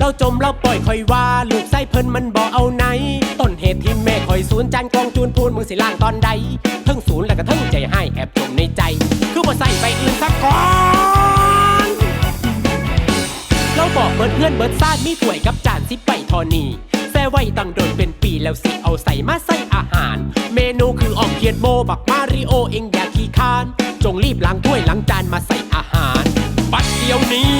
เราจมเราปล่อยคอยว่า ลูกไส้เพิ่นมันบ่เอาไหน ต้นเหตุที่แม่คอยศูนย์จานกองจูนพูนมึงสิล่างตอนใดเทั้งศูนย์แล้วก็เทั้งใจให้แอบจมในใจ คือบ่ใส่ไปอื่นสักก่อนเราบอกเบิดเงื่อนเบิดซาดมีถ้วยกับจานสิไปทอนีแซ่ไว้ตั้งโดนเป็นปีแล้วสิเอาใส่มาใส่อาหาร เมนูคือออมเขียดโมบักมาริโอเองอย่าขี้คาน จงรีบล้างถ้วยล้างจานมาใส่อาหาร บัดเดียวนี้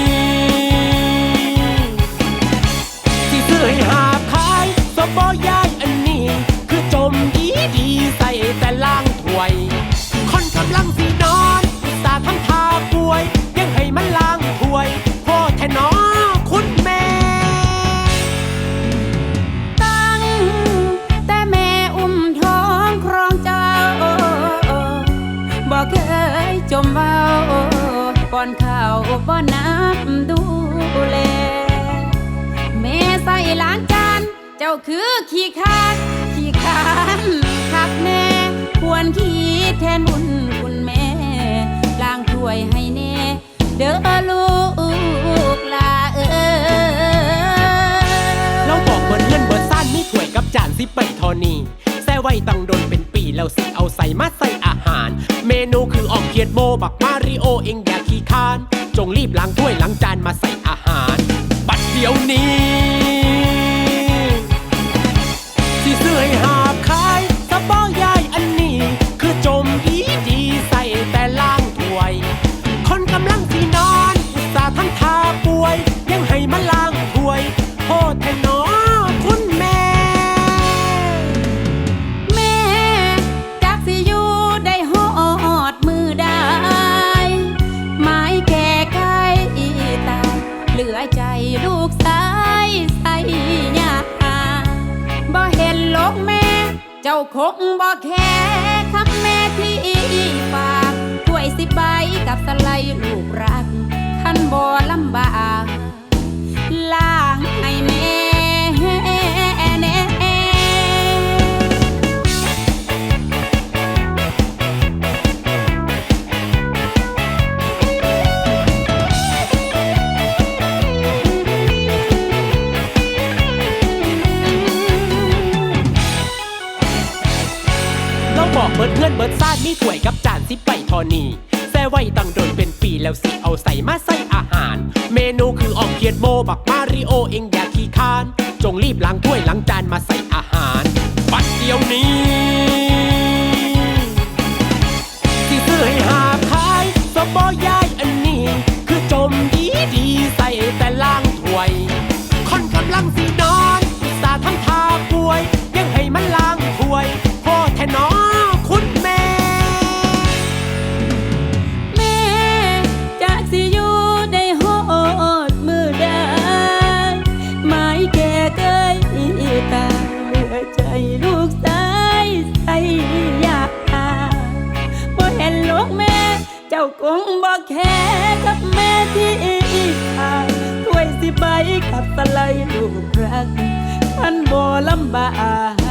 ข้าน้ำดูแลแม่ใส่ล้างจานเจ้าคือขี้คานขี้คานคักแน่ควรคิดแทนบุญคุณแม่ล้างถ้วยให้แน่เด้อลูกลาเออเราบอกเบิดเงินเบิดซ่านมีถ้วยกับจานสิไปทอนีแซ่ไว้ตั้งโดนเป็นปีแล้วสิเอาใส่มาใส่อาหาร เมนูคือออมเขียดโมบักมาริโอเองอย่าขี้คาน จงรีบล้างถ้วยล้างจานมาใส่อาหาร บัดเดี๋ยวนี้ เจ้าคงบ่แค่คำแม่ที่ฝากถ้วยสิบใบกับสไลลูกรัก บอกเบิดเงินเบิดซ่านมีถ้วยกับจานสิไปทอนีแซ่ไว้ตั้งโดนเป็นปีแล้วสิเอาใส่มาใส่อาหาร เมนูคือออมเขียดโมบักมาริโอเองอย่าขี้คาน จงรีบล้างถ้วยล้างจานมาใส่อาหารปัดเดียวนี้สิซื้อให้หาขายสบอยายอันนี้ คือจมดีดีใส่แต่ล่างถ้วย คนกำลังสินอนอุตส่าห์ทำทาป่วย จ้าคงบอกแค่กับแม่ที่อีกทางถ้วยสิใบกับสไลด์ลูกรักท่านบ่ลำบาก